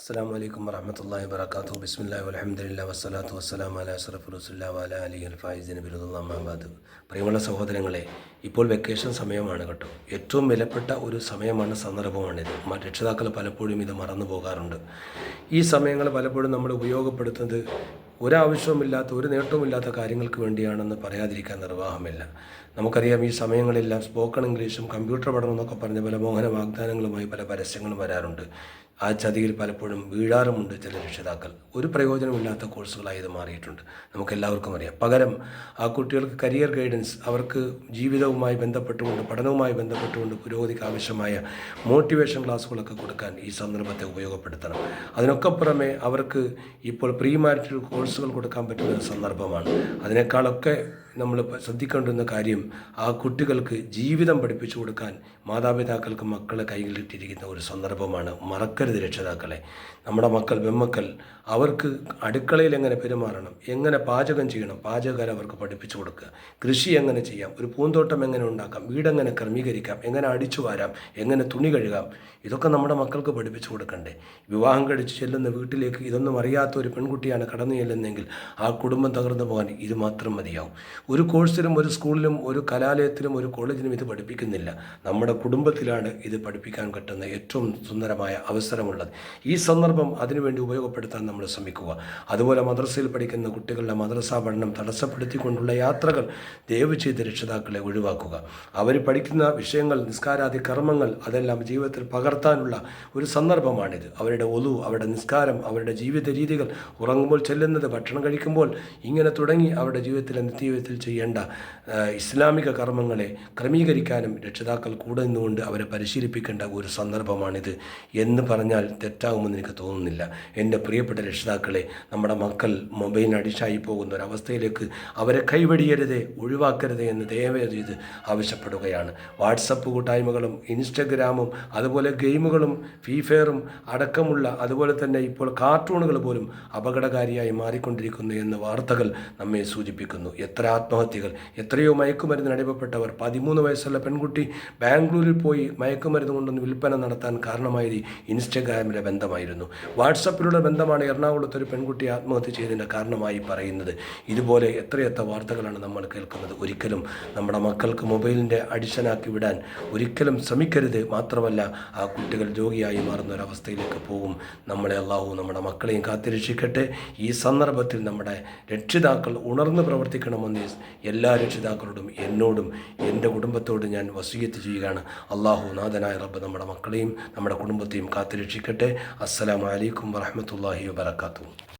അസ്സാം വലൈക്കും വറഹമത്തല്ലാ വർക്കാത്തു ബിസ്മില്ലാ അലഹമുല്ല വസ്സലാത്തു വസ്സലാം അല അഷറഫ് റസുല്ല വല അലി അൽ ഫായിസിന് ബിരുദാമാബാദ് പ്രിയമുള്ള സഹോദരങ്ങളെ ഇപ്പോൾ വെക്കേഷൻ സമയമാണ് കേട്ടോ. ഏറ്റവും വിലപ്പെട്ട ഒരു സമയമാണ് സന്ദർഭമാണിത്. രക്ഷിതാക്കൾ പലപ്പോഴും ഇത് മറന്നു പോകാറുണ്ട്. ഈ സമയങ്ങൾ പലപ്പോഴും നമ്മൾ ഉപയോഗപ്പെടുത്തുന്നത് ഒരാവശ്യവുമില്ലാത്ത ഒരു നേട്ടവുമില്ലാത്ത കാര്യങ്ങൾക്ക് വേണ്ടിയാണെന്ന് പറയാതിരിക്കാൻ നിർവാഹമില്ല. നമുക്കറിയാം ഈ സമയങ്ങളെല്ലാം സ്പോക്കൺ ഇംഗ്ലീഷും കമ്പ്യൂട്ടർ പഠനം എന്നൊക്കെ പറഞ്ഞ പല മോഹന വാഗ്ദാനങ്ങളുമായി പല പരസ്യങ്ങളും വരാറുണ്ട്. ആ ചതിയിൽ പലപ്പോഴും വീഴാറുമുണ്ട് ചില രക്ഷിതാക്കൾ. ഒരു പ്രയോജനമില്ലാത്ത കോഴ്സുകളായി ഇത് മാറിയിട്ടുണ്ട്. നമുക്കെല്ലാവർക്കും അറിയാം. പകരം ആ കുട്ടികൾക്ക് കരിയർ ഗൈഡൻസ് അവർക്ക് ജീവിതവുമായി ബന്ധപ്പെട്ടുകൊണ്ട് പഠനവുമായി ബന്ധപ്പെട്ടുകൊണ്ട് പുരോഗതിക്ക് ആവശ്യമായ മോട്ടിവേഷൻ ക്ലാസ്സുകളൊക്കെ കൊടുക്കാൻ ഈ സന്ദർഭത്തെ ഉപയോഗപ്പെടുത്തണം. അതിനൊക്കെ പുറമെ അവർക്ക് ഇപ്പോൾ പ്രീ മാരിറ്റൽ കോഴ്സുകൾ കൊടുക്കാൻ പറ്റുന്ന സന്ദർഭമാണ്. അതിനേക്കാളൊക്കെ നമ്മൾ ശ്രദ്ധിക്കേണ്ടുന്ന കാര്യം ആ കുട്ടികൾക്ക് ജീവിതം പഠിപ്പിച്ചു കൊടുക്കാൻ മാതാപിതാക്കൾക്ക് മക്കളെ കൈകളിട്ടിരിക്കുന്ന ഒരു സന്ദർഭമാണ്. മറക്കരുത് രക്ഷിതാക്കളെ. നമ്മുടെ മക്കൾ വെമ്മക്കൾ അവർക്ക് അടുക്കളയിൽ എങ്ങനെ പെരുമാറണം എങ്ങനെ പാചകം ചെയ്യണം പാചകം അവർക്ക് പഠിപ്പിച്ചു കൊടുക്കുക. കൃഷി എങ്ങനെ ചെയ്യാം ഒരു പൂന്തോട്ടം എങ്ങനെ ഉണ്ടാക്കാം വീടെങ്ങനെ ക്രമീകരിക്കാം എങ്ങനെ അടിച്ചു വാരാം എങ്ങനെ തുണി കഴുകാം ഇതൊക്കെ നമ്മുടെ മക്കൾക്ക് പഠിപ്പിച്ചു കൊടുക്കണ്ടേ. വിവാഹം കഴിച്ച് ചെല്ലുന്ന വീട്ടിലേക്ക് ഇതൊന്നും അറിയാത്ത ഒരു പെൺകുട്ടിയാണ് കടന്നു ചെല്ലുന്നതെങ്കിൽ ആ കുടുംബം തകർന്നു പോകാൻ ഇത് മാത്രം മതിയാവും. ഒരു കോഴ്സിലും ഒരു സ്കൂളിലും ഒരു കലാലയത്തിലും ഒരു കോളേജിലും ഇത് പഠിപ്പിക്കുന്നില്ല. നമ്മുടെ കുടുംബത്തിലാണ് ഇത് പഠിപ്പിക്കാൻ പറ്റുന്ന ഏറ്റവും സുന്ദരമായ അവസരമുള്ളത്. ഈ സന്ദർഭം അതിനുവേണ്ടി ഉപയോഗപ്പെടുത്താൻ നമ്മൾ ശ്രമിക്കുക. അതുപോലെ മദ്രസയിൽ പഠിക്കുന്ന കുട്ടികളുടെ മദ്രസാ പഠനം തടസ്സപ്പെടുത്തിക്കൊണ്ടുള്ള യാത്രകൾ ദയവ് ചെയ്ത് രക്ഷിതാക്കളെ ഒഴിവാക്കുക. അവർ പഠിക്കുന്ന വിഷയങ്ങൾ നിസ്കാരാദി കർമ്മങ്ങൾ അതെല്ലാം ജീവിതത്തിൽ പകർത്താനുള്ള ഒരു സന്ദർഭമാണിത്. അവരുടെ ഒതു അവരുടെ നിസ്കാരം അവരുടെ ജീവിത രീതികൾ ഉറങ്ങുമ്പോൾ ചെല്ലുന്നത് ഭക്ഷണം കഴിക്കുമ്പോൾ ഇങ്ങനെ തുടങ്ങി അവരുടെ ജീവിതത്തിലെ നിത്യജീവിതത്തിൽ ചെയ്യേണ്ട ഇസ്ലാമിക കർമ്മങ്ങളെ ക്രമീകരിക്കാനും രക്ഷിതാക്കൾ കൂടെ നിന്നുകൊണ്ട് അവരെ പരിശീലിപ്പിക്കേണ്ട ഒരു സന്ദർഭമാണിത് എന്ന് പറഞ്ഞാൽ തെറ്റാകുമെന്ന് എനിക്ക് തോന്നുന്നില്ല. എന്റെ പ്രിയപ്പെട്ട രക്ഷിതാക്കളെ നമ്മുടെ മക്കൾ മൊബൈലിന് അഡിഷായി പോകുന്ന ഒരവസ്ഥയിലേക്ക് അവരെ കൈവടിയരുതേ ഒഴിവാക്കരുത് എന്ന് ദയവേ ചെയ്ത് ആവശ്യപ്പെടുകയാണ്. വാട്സപ്പ് കൂട്ടായ്മകളും ഇൻസ്റ്റഗ്രാമും അതുപോലെ ഗെയിമുകളും ഫ്രീ ഫയറും അടക്കമുള്ള അതുപോലെ തന്നെ ഇപ്പോൾ കാർട്ടൂണുകൾ പോലും അപകടകാരിയായി മാറിക്കൊണ്ടിരിക്കുന്നു എന്ന് വാർത്തകൾ നമ്മെ സൂചിപ്പിക്കുന്നു. എത്ര ആത്മഹത്യകൾ. എത്രയോ മയക്കുമരുന്നിന് അടിമപ്പെട്ടവർ. പതിമൂന്ന് വയസ്സുള്ള പെൺകുട്ടി ബാംഗ്ലൂരിൽ പോയി മയക്കുമരുന്ന് കൊണ്ടൊന്ന് വിൽപ്പന നടത്താൻ കാരണമായത് ഇൻസ്റ്റഗ്രാമിലെ ബന്ധമായിരുന്നു. വാട്സപ്പിലുള്ള ബന്ധമാണ് എറണാകുളത്ത് ഒരു പെൺകുട്ടി ആത്മഹത്യ ചെയ്തതിന്റെ കാരണമായി പറയുന്നത്. ഇതുപോലെ എത്രയെത്ര വാർത്തകളാണ് നമ്മൾ കേൾക്കുന്നത്? ഒരിക്കലും നമ്മുടെ മക്കൾക്ക് മൊബൈലിന്റെ അഡിഷനാക്കി വിടാൻ ഒരിക്കലും ശ്രമിക്കരുത്. മാത്രമല്ല ആ കുട്ടികൾ രോഗിയായി മാറുന്ന ഒരവസ്ഥയിലേക്ക് പോകും. നമ്മളെ അള്ളാഹു നമ്മുടെ മക്കളെയും കാത്തിരക്ഷിക്കട്ടെ. ഈ സന്ദർഭത്തിൽ നമ്മുടെ രക്ഷിതാക്കൾ ഉണർന്ന് പ്രവർത്തിക്കണമെന്ന് എല്ലാ രക്ഷിതാക്കളോടും എന്നോടും എന്റെ കുടുംബത്തോടും ഞാൻ വസീയത്ത് ചെയ്യുകയാണ്. അള്ളാഹു നാഥനായ റബ്ബ് നമ്മുടെ മക്കളെയും നമ്മുടെ കുടുംബത്തെയും കാത്തിരക്ഷിക്കട്ടെ. അസ്സലാമു അലൈക്കും വറഹ്മത്തുള്ളാഹി വബറകാതുഹു.